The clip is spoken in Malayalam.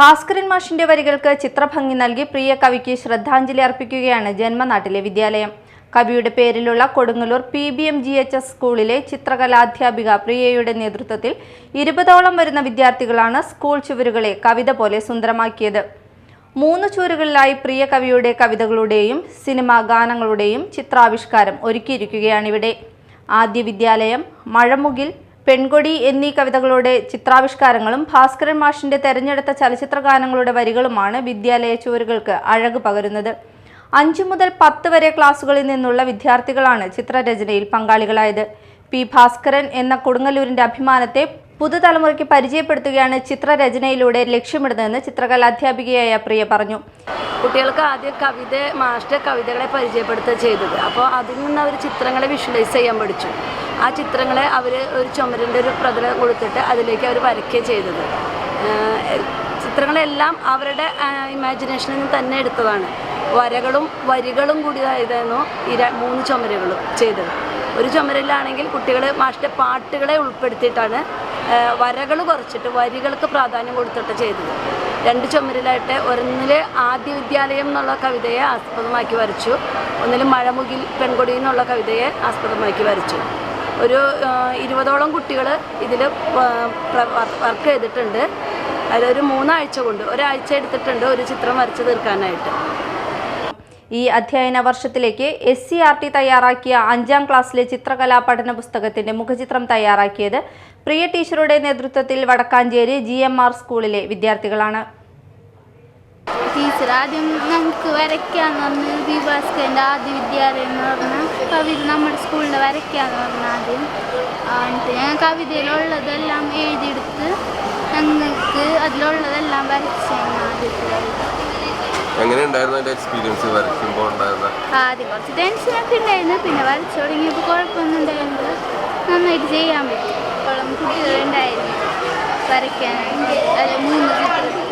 ഭാസ്കരൻ മാഷിന്റെ വരികൾക്ക് ചിത്രഭംഗി നൽകി പ്രിയ കവിക്ക് ശ്രദ്ധാഞ്ജലി അർപ്പിക്കുകയാണ് ജന്മനാട്ടിലെ വിദ്യാലയം. കവിയുടെ പേരിലുള്ള Kodungallur P B M G H S സ്കൂളിലെ ചിത്രകലാധ്യാപിക പ്രിയയുടെ നേതൃത്വത്തിൽ ഇരുപതോളം വരുന്ന വിദ്യാർത്ഥികളാണ് സ്കൂൾ ചുവരുകളെ കവിത പോലെ സുന്ദരമാക്കിയത്. മൂന്ന് ചുവരുകളിലായി പ്രിയ കവിയുടെ കവിതകളുടെയും സിനിമാ ഗാനങ്ങളുടെയും ചിത്രാവിഷ്കാരം ഒരുക്കിയിരിക്കുകയാണിവിടെ. ആദ്യ വിദ്യാലയം മഴമുകിൽ പെൺകൊടി എന്നീ കവിതകളുടെ ചിത്രാവിഷ്കാരങ്ങളും ഭാസ്കരൻ മാഷിന്റെ തെരഞ്ഞെടുത്ത ചലച്ചിത്ര ഗാനങ്ങളുടെ വരികളുമാണ് വിദ്യാലയ ചുവരുകൾക്ക് അഴക് പകരുന്നത്. അഞ്ചു മുതൽ പത്ത് വരെ ക്ലാസുകളിൽ നിന്നുള്ള വിദ്യാർത്ഥികളാണ് ചിത്രരചനയിൽ പങ്കാളികളായത്. പി ഭാസ്കരൻ എന്ന കൊടുങ്ങല്ലൂരിന്റെ അഭിമാനത്തെ പുതുതലമുറയ്ക്ക് പരിചയപ്പെടുത്തുകയാണ് ചിത്രരചനയിലൂടെ ലക്ഷ്യമിടുന്നതെന്ന് ചിത്രകലാധ്യാപികയായ പ്രിയ പറഞ്ഞു. കുട്ടികൾക്ക് ആദ്യം കവിത മാസ്റ്റർ കവിതകളെ പരിചയപ്പെടുത്തുക ചെയ്തത്. അപ്പോൾ അതിൽ നിന്ന് അവർ ചിത്രങ്ങളെ വിഷ്വലൈസ് ചെയ്യാൻ പഠിച്ചു. ആ ചിത്രങ്ങളെ അവർ ഒരു ചുമരിന്റെ ഒരു പ്രതലം കൊടുത്തിട്ട് അതിലേക്ക് അവർ വരയ്ക്കുകയും ചെയ്തത്. ചിത്രങ്ങളെല്ലാം അവരുടെ ഇമാജിനേഷനിൽ നിന്ന് തന്നെ എടുത്തതാണ്. വരകളും വരികളും കൂടി ഇര മൂന്ന് ചുമരുകളും ചെയ്തത്. ഒരു ചുമരിലാണെങ്കിൽ കുട്ടികൾ മാസ്റ്റർ പാട്ടുകളെ ഉൾപ്പെടുത്തിയിട്ടാണ് വരകൾ കുറച്ചിട്ട് വരികൾക്ക് പ്രാധാന്യം കൊടുത്തിട്ട് ചെയ്തത്. രണ്ട് ചുമരിലായിട്ട് ഒന്നിൽ ആദ്യ വിദ്യാലയം എന്നുള്ള കവിതയെ ആസ്പദമാക്കി വരച്ചു. ഒന്നിൽ മഴമുകിൽ പെൺകൊടി എന്നുള്ള കവിതയെ ആസ്പദമാക്കി വരച്ചു. ഒരു ഇരുപതോളം കുട്ടികൾ ഇതിൽ വർക്ക് ചെയ്തിട്ടുണ്ട്. അതിലൊരു മൂന്നാഴ്ച കൊണ്ട് ഒരാഴ്ച എടുത്തിട്ടുണ്ട് ഒരു ചിത്രം വരച്ച് തീർക്കാനായിട്ട്. ഈ അധ്യയന വർഷത്തിലേക്ക് എസ് സി ആർ ടി തയ്യാറാക്കിയ അഞ്ചാം ക്ലാസ്സിലെ ചിത്രകലാ പഠന പുസ്തകത്തിന്റെ മുഖചിത്രം തയ്യാറാക്കിയത് പ്രിയ ടീച്ചറുടെ നേതൃത്വത്തിൽ വടക്കാഞ്ചേരി ജി എം ആർ സ്കൂളിലെ വിദ്യാർത്ഥികളാണ്. ടീച്ചർ ആദ്യം ഞങ്ങൾക്ക് വരയ്ക്കാന്ന് പറഞ്ഞ് ബി ഭാസ്കറിന്റെ ആദ്യ വിദ്യാലയം എന്ന് പറഞ്ഞാൽ കവിത നമ്മുടെ സ്കൂളിൽ വരയ്ക്കാന്ന് പറഞ്ഞ ആദ്യം. എന്നിട്ട് ഞാൻ കവിതയിലുള്ളതെല്ലാം എഴുതിയെടുത്ത് ഞങ്ങൾക്ക് അതിലുള്ളതെല്ലാം ആദ്യത്തെ എങ്ങനെ ഉണ്ടായിരുന്നു അതിന്റെ എക്സ്പീരിയൻസ് വരയ്ക്കുമ്പോൾ ഉണ്ടായിരുന്ന? ആദ്യം കുറച്ച് ടെൻഷനൊക്കെ ഉണ്ടായിരുന്നു. പിന്നെ വരച്ചു തുടങ്ങിയപ്പോൾ കുഴപ്പമൊന്നും ഉണ്ടായിരുന്നില്ല. നന്നായിട്ട് ചെയ്യാൻ പറ്റും. കുളം കുട്ടികളുണ്ടായിരുന്നു വരയ്ക്കാനായിട്ട്. അല്ല മൂന്ന് ചിത്രത്തിൽ